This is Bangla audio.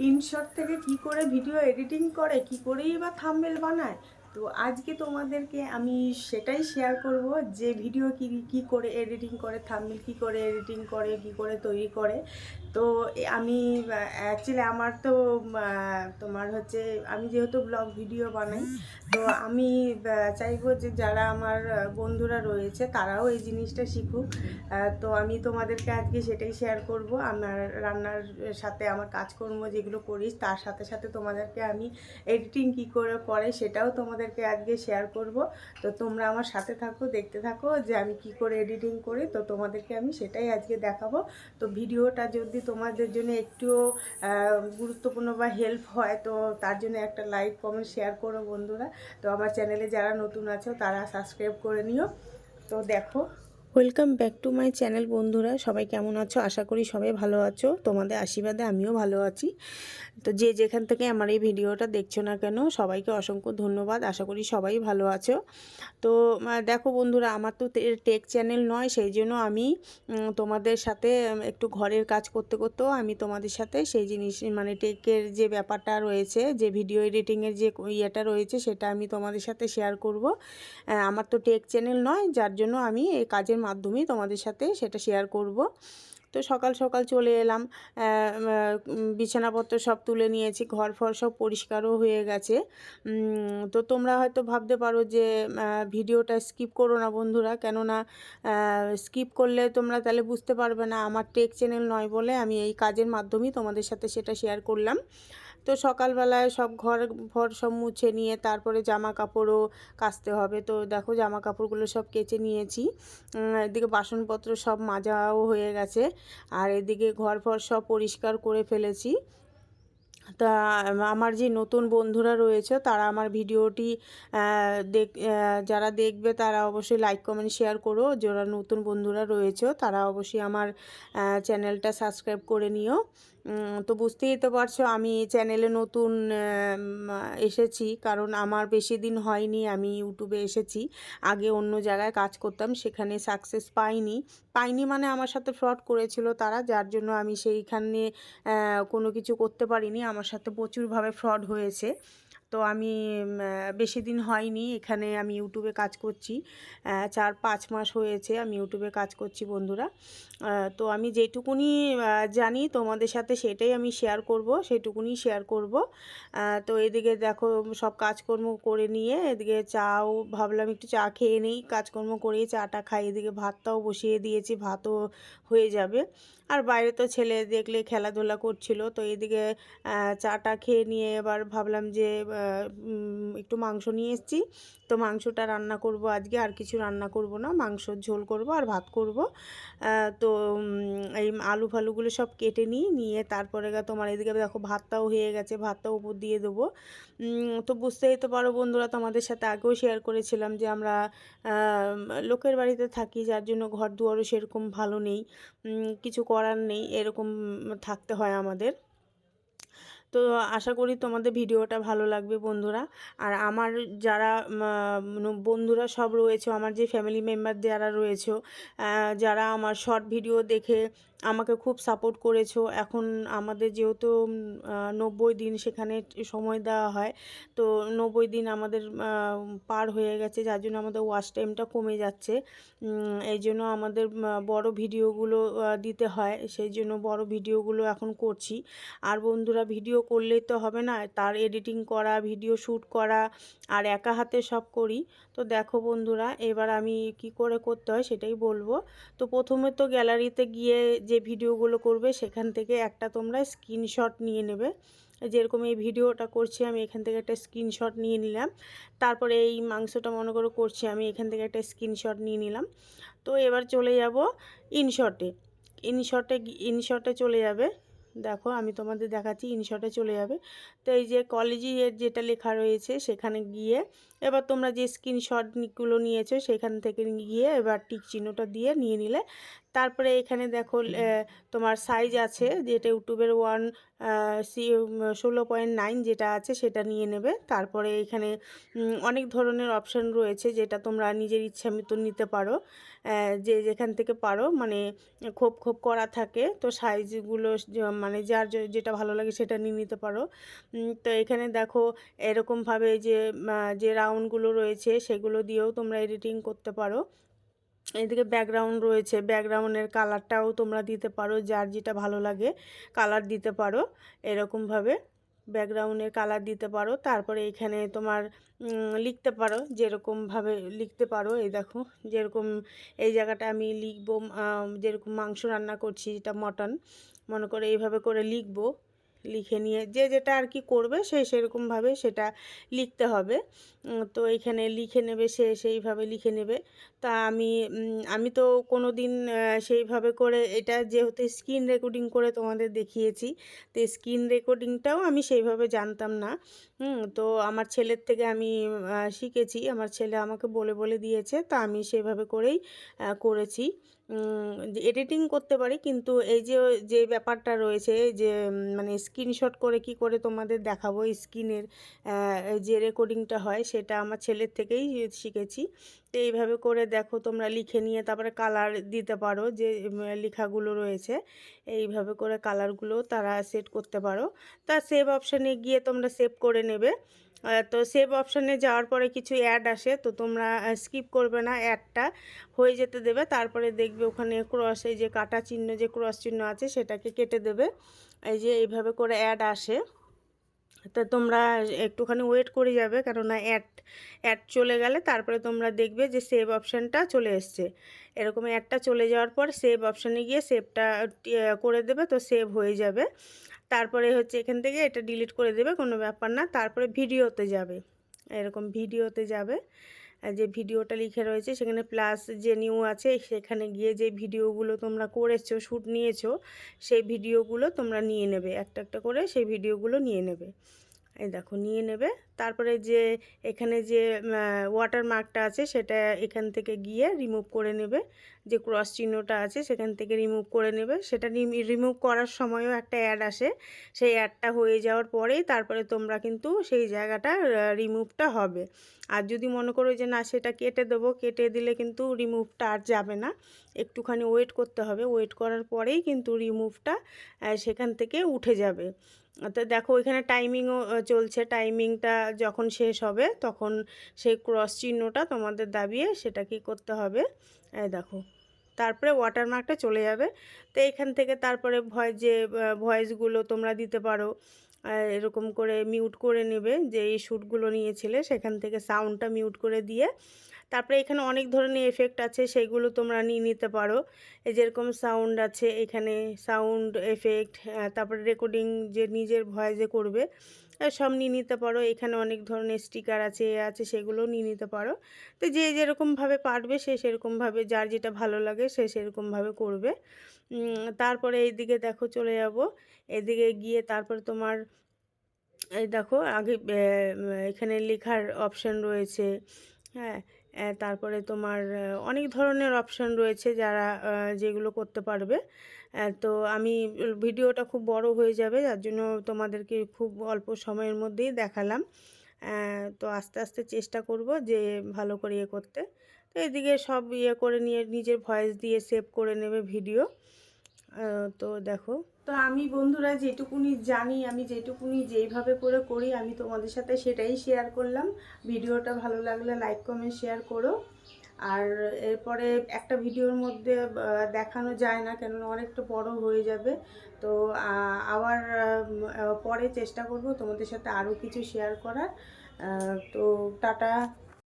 ইনশট থেকে কি করে ভিডিও এডিটিং করে কি করেই বা থাম্বেল বানায় তো আজকে তোমাদেরকে আমি সেটাই শেয়ার করব যে ভিডিও কি কি করে এডিটিং করে থাম্বনেল কি করে এডিটিং করে, কি করে তৈরি করে। তো আমি অ্যাকচুয়ালি আমার তো তোমার হচ্ছে, আমি যেহেতু ব্লগ ভিডিও বানাই, তো আমি চাইব যে যারা আমার বন্ধুরা রয়েছে তারাও এই জিনিসটা শিখুক। তো আমি তোমাদেরকে আজকে সেটাই শেয়ার করব। আমার রান্নার সাথে আমার কাজকর্ম যেগুলো করি, তার সাথে সাথে তোমাদেরকে আমি এডিটিং কি করে করে সেটাও তোমাদেরকে আজকে শেয়ার করব। তো তোমরা আমার সাথে থাকো, দেখতে থাকো যে আমি কি করে এডিটিং করি। তো তোমাদেরকে আমি সেটাই আজকে দেখাবো। তো ভিডিওটা যদি তোমাদের জন্য একটুও গুরুত্বপূর্ণ বা হেল্প হয়, তো তার জন্য একটা লাইক কমেন্ট শেয়ার করো বন্ধুরা। তো আমার চ্যানেলে যারা নতুন আছো, তারা সাবস্ক্রাইব করে নিও। তো দেখো। Welcome back to my channel বন্ধুরা। সবাই কেমন আছো? আশা করি সবাই ভালো আছো। তোমাদের আশীর্বাদে আমিও ভালো আছি। তো যে যেখান থেকে আমার এই ভিডিওটা দেখছ না কেন, সবাইকে অসংখ্য ধন্যবাদ। আশা করি সবাই ভালো আছো। তো দেখো বন্ধুরা, আমার তো টেক চ্যানেল নয়, সেই জন্য আমি তোমাদের সাথে একটু ঘরের কাজ করতে করতেও আমি তোমাদের সাথে সেই জিনিস মানে টেকের যে ব্যাপারটা রয়েছে, যে ভিডিও এডিটিংয়ের যে ইয়েটা রয়েছে, সেটা আমি তোমাদের সাথে শেয়ার করব। আমার তো টেক চ্যানেল নয়, যার জন্য আমি এই কাজের মাধ্যমেই তোমাদের সাথে সেটা শেয়ার করব। তো সকাল সকাল চলে এলাম বিছানাপত্র সব তুলে নিয়েছি, ঘর ফর সব পরিষ্কারও হয়ে গেছে। তো তোমরা হয়তো ভাবতে পারো যে ভিডিওটা স্কিপ করো না বন্ধুরা, কেননা স্কিপ করলে তোমরা তাহলে বুঝতে পারবে না, আমার টেক চ্যানেল নয় বলে আমি এই কাজের মাধ্যমেই তোমাদের সাথে সেটা শেয়ার করলাম। তো সকালবেলায় সব ঘর ঘর সব মুছে নিয়ে তারপরে জামা কাপড়ও কাচতে হবে। তো দেখো জামা কাপড়গুলো সব কেচে নিয়েছি। এদিকে বাসনপত্র সব মাজাও হয়ে গেছে। আর এদিকে ঘর, ফর সব পরিষ্কার করে ফেলেছি। তা, আমার যে নতুন বন্ধুরা রয়েছে, তারা আমার ভিডিওটি দেখ যারা দেখবে তারা অবশ্যই লাইক কমেন্ট শেয়ার করো। যারা নতুন বন্ধুরা রয়েছে, তারা অবশ্যই আমার চ্যানেলটা সাবস্ক্রাইব করে নিও। তো বুঝতেই তো পারছ আমি চ্যানেলে নতুন এসেছি। কারণ আমার বেশি দিন হয়নি, আমি ইউটিউবে এসেছি। আগে অন্য জায়গায় কাজ করতাম, সেখানে সাকসেস পাইনি। পাইনি মানে আমার সাথে ফ্রড করেছিল তারা, যার জন্য আমি সেইখানে কোনো কিছু করতে পারিনি। আমার সাথে প্রচুরভাবে ফ্রড হয়েছে। তো আমি বেশি দিন হয়নি। এখানে আমি ইউটিউবে কাজ করছি। চার পাঁচ মাস হয়েছে আমি ইউটিউবে কাজ করছি বন্ধুরা। তো আমি যেটুকুনি জানি তোমাদের সাথে সেটাই আমি শেয়ার করব, সেটুকুনি শেয়ার করব। তো এদিকে দেখো সব কাজকর্ম করে নিয়ে এদিকে চাও, ভাবলাম একটু চা খেয়ে নেই, কাজকর্ম করেই চাটা খাই। এদিকে ভাতটাও বসিয়ে দিয়েছি, ভাতও হয়ে যাবে। আর বাইরে তো ছেলে দেখলে খেলাধুলা করছিল, তো এদিকে চাটা খেয়ে নিয়ে এবার ভাবলাম যে একটু মাংস নিয়ে এসেছি। তো মাংসটা রান্না করব আজকে, আর কিছু রান্না করব না। মাংসর ঝোল করব আর ভাত করব। তো এই আলু ফালুগুলো সব কেটে নিই নিয়ে তারপরে গা তোমার এদিকে দেখো ভাতটাও হয়ে গেছে, ভাতটাও উপর দিয়ে দেবো। তো বুঝতেই তো পারো বন্ধুরা, তোমাদের সাথে আগেও শেয়ার করেছিলাম যে আমরা লোকের বাড়িতে থাকি, যার জন্য ঘর দুয়ারও সেরকম ভালো নেই। কিছু করার নেই, এরকম থাকতে হয় আমাদের। তো আশা করি তোমাদের ভিডিওটা ভালো লাগবে বন্ধুরা। আর আমার যারা বন্ধুরা সব রয়েছে, আমার যে ফ্যামিলি মেম্বার যারা রয়েছে যারা আমার শর্ট ভিডিও দেখে আমাকে খুব সাপোর্ট করেছ, এখন আমাদের যেহেতু নব্বই দিন সেখানে সময় দেওয়া হয়, তো নব্বই দিন আমাদের পার হয়ে গেছে, যার জন্য আমাদের ওয়াচ টাইমটা কমে যাচ্ছে। এই জন্য আমাদের বড় ভিডিওগুলো দিতে হয়, সেই জন্য বড় ভিডিওগুলো এখন করছি। আর বন্ধুরা ভিডিও করলেই তো হবে না। তার এডিটিং করা ভিডিও শ্যুট করা, আর একা হাতে সব করি। তো দেখো বন্ধুরা, এবার আমি কি করে করতে হয় সেটাই বলব। তো প্রথমে তো গ্যালারিতে গিয়ে যে ভিডিওগুলো করবে, সেখান থেকে একটা তোমরা স্ক্রিনশট নিয়ে নেবে। যেরকম এই ভিডিওটা করছি আমি, এখান থেকে একটা স্ক্রিনশট নিয়ে নিলাম। তারপরে এই মাংসটা মনে করে করছি আমি, এখান থেকে একটা স্ক্রিনশট নিয়ে নিলাম। তো এবার চলে যাব ইনশটে ইনশটে ইনশটে চলে যাবে। দেখো আমি তোমাদের দেখাচ্ছি ইনশটে চলে যাবে। তো এই যে কলেজের যেটা লেখা রয়েছে সেখানে গিয়ে এবার তোমরা যে স্ক্রিনশটগুলো নিয়েছো সেখান থেকে গিয়ে এবার টিক চিহ্নটা দিয়ে নিয়ে নিলে। তারপরে এখানে দেখো তোমার সাইজ আছে যেটা ইউটিউবের ওয়ান সি ষোলো পয়েন্ট নাইন যেটা আছে সেটা নিয়ে নেবে। তারপরে এখানে অনেক ধরনের অপশান রয়েছে যেটা তোমরা নিজের ইচ্ছা মতো নিতে পারো। যে যেখান থেকে পারো মানে খোপ খোপ করা থাকে তো সাইজগুলো মানে যার যেটা ভালো লাগে সেটা নিয়ে নিতে পারো। তো এখানে দেখো এরকমভাবে যে যে রাউন্ডগুলো রয়েছে সেগুলো দিয়েও তোমরা এডিটিং করতে পারো। এদিকে ব্যাকগ্রাউন্ড রয়েছে, ব্যাকগ্রাউন্ডের কালারটাও তোমরা দিতে পারো, যার যেটা ভালো লাগে কালার দিতে পারো এরকমভাবে। ব্যাকগ্রাউন্ডের কালার দিতে পারো, তারপরে এখানে তোমার লিখতে পারো যেরকমভাবে লিখতে পারো। এই দেখো যেরকম, এই জায়গাটা আমি লিখব যেরকম মাংস রান্না করছি, যেটা মটন, মনে করে এইভাবে করে লিখব। লিখে নিয়ে যে যেটা আর কি করবে সে সেরকমভাবে সেটা লিখতে হবে। তো এখানে লিখে নেবে সে সেইভাবে লিখে নেবে। তা আমি আমি তো কোনো দিন সেইভাবে করে এটা যেহেতু স্ক্রিন রেকর্ডিং করে তোমাদের দেখিয়েছি, তো স্ক্রিন রেকর্ডিংটাও আমি সেইভাবে জানতাম না। তো আমার ছেলের থেকে আমি শিখেছি। আমার ছেলে আমাকে বলে বলে দিয়েছে, তা আমি সেভাবে করেই করেছি। এডিটিং করতে পারি, কিন্তু এই যে যে ব্যাপারটা রয়েছে যে মানে স্ক্রিনশট করে কি করে তোমাদের দেখাবো স্ক্রিনের যে রেকর্ডিংটা হয় সেটা আমার ছেলের থেকেই শিখেছি। তো এইভাবে করে দেখো তোমরা লিখে নিয়ে তারপরে কালার দিতে পারো যে লেখাগুলো রয়েছে। এইভাবে করে কালারগুলো তারা সেট করতে পারো। তা সেভ অপশানে গিয়ে তোমরা সেভ করে নেবে। তো সেভ অপশানে যাওয়ার পরে কিছু অ্যাড আসে, তো তোমরা স্কিপ করবে না অ্যাডটা হয়ে যেতে দেবে, তারপরে দেখবে ওখানে ক্রস এই যে কাটা চিহ্ন, যে ক্রস চিহ্ন আছে, সেটাকে কেটে দেবে। এই যে এইভাবে করে অ্যাড আসে। তো তোমরা একটুখানি ওয়েট করে যাবে, কেননা অ্যাড অ্যাড চলে গেলে তারপরে তোমরা দেখবে যে সেভ অপশানটা চলে এসছে। এরকম অ্যাডটা চলে যাওয়ার পর সেভ অপশানে গিয়ে সেভটা করে দেবে, তো সেভ হয়ে যাবে। তারপরে হচ্ছে এখান থেকে এটা ডিলিট করে দেবে, কোনো ব্যাপার না। তারপরে ভিডিওতে যাবে। এরকম ভিডিওতে যাবে। যে ভিডিওটা লিখে রয়েছে, সেখানে প্লাস যে নিউ আছে, সেখানে গিয়ে যে ভিডিওগুলো তোমরা করেছ শ্যুট নিয়েছো, সেই ভিডিওগুলো তোমরা নিয়ে নেবে। একটা একটা করে সেই ভিডিওগুলো নিয়ে নেবে। এই দেখো, নিয়ে নেবে। তারপরে যে এখানে যে ওয়াটার মার্কটা আছে, সেটা এখান থেকে গিয়ে রিমুভ করে নেবে। যে ক্রস চিহ্নটা আছে, সেখান থেকে রিমুভ করে নেবে। সেটা রিমুভ করার সময়ও একটা অ্যাড আসে। সেই অ্যাডটা হয়ে যাওয়ার পরেই তারপরে তোমরা কিন্তু সেই জায়গাটা রিমুভটা হবে। আর যদি মনে করো যে, না, সেটা কেটে দেবো কেটে দিলে কিন্তু রিমুভটা আর যাবে না। একটুখানি ওয়েট করতে হবে। ওয়েট করার পরেই কিন্তু রিমুভটা সেখান থেকে উঠে যাবে। তো দেখো ওইখানে টাইমিংও চলছে। টাইমিংটা যখন শেষ হবে, তখন সেই ক্রস চিহ্নটা তোমাদের দাবিয়ে সেটা কি করতে হবে। দেখো, তারপরে ওয়াটারমার্কটা চলে যাবে। তো এখান থেকে তারপরে ভয় যে ভয়েসগুলো তোমরা দিতে পারো। এরকম করে মিউট করে নেবে যে এই শ্যুটগুলো নিয়েছিলে, সেখান থেকে সাউন্ডটা মিউট করে দিয়ে তারপরে এখানে অনেক ধরনের এফেক্ট আছে, সেগুলো তোমরা নিয়ে নিতে পারো। এই যেরকম সাউন্ড আছে এখানে সাউন্ড এফেক্ট তারপরে রেকর্ডিং যে নিজের ভয়েসে করবে সব নিয়ে নিতে পারো। এখানে অনেক ধরনের স্টিকার আছে, এ আছে, সেগুলো নিয়ে নিতে পারো। তো যে যেরকমভাবে পারবে সে সেরকমভাবে যার যেটা ভালো লাগে সে সেরকমভাবে করবে। তারপরে এইদিকে দেখো চলে যাব। এদিকে গিয়ে তারপরে তোমার, এই দেখো আগে এখানে লেখার অপশান রয়েছে। হ্যাঁ তারপরে তোমার অনেক ধরনের অপশান রয়েছে যারা যেগুলো করতে পারবে। তো আমি ভিডিওটা খুব বড় হয়ে যাবে, যার জন্য তোমাদেরকে খুব অল্প সময়ের মধ্যেই দেখালাম। তো আস্তে আস্তে চেষ্টা করব যে ভালো করে ইয়ে করতে। তো এদিকে সব ইয়ে করে নিয়ে নিজের ভয়েস দিয়ে সেভ করে নেবে ভিডিও তো দেখো। তো আমি বন্ধুরা যেটুকুনি জানি, আমি যেটুকুনি যেইভাবে করে করি, আমি তোমাদের সাথে সেটাই শেয়ার করলাম। ভিডিওটা ভালো লাগলে লাইক কমেন্ট শেয়ার করো। আর এরপরে একটা ভিডিওর মধ্যে দেখানো যায় না কেননা অনেকটা বড় হয়ে যাবে। তো আবার পরে চেষ্টা করব তোমাদের সাথে আরও কিছু শেয়ার করার। তো টাটা।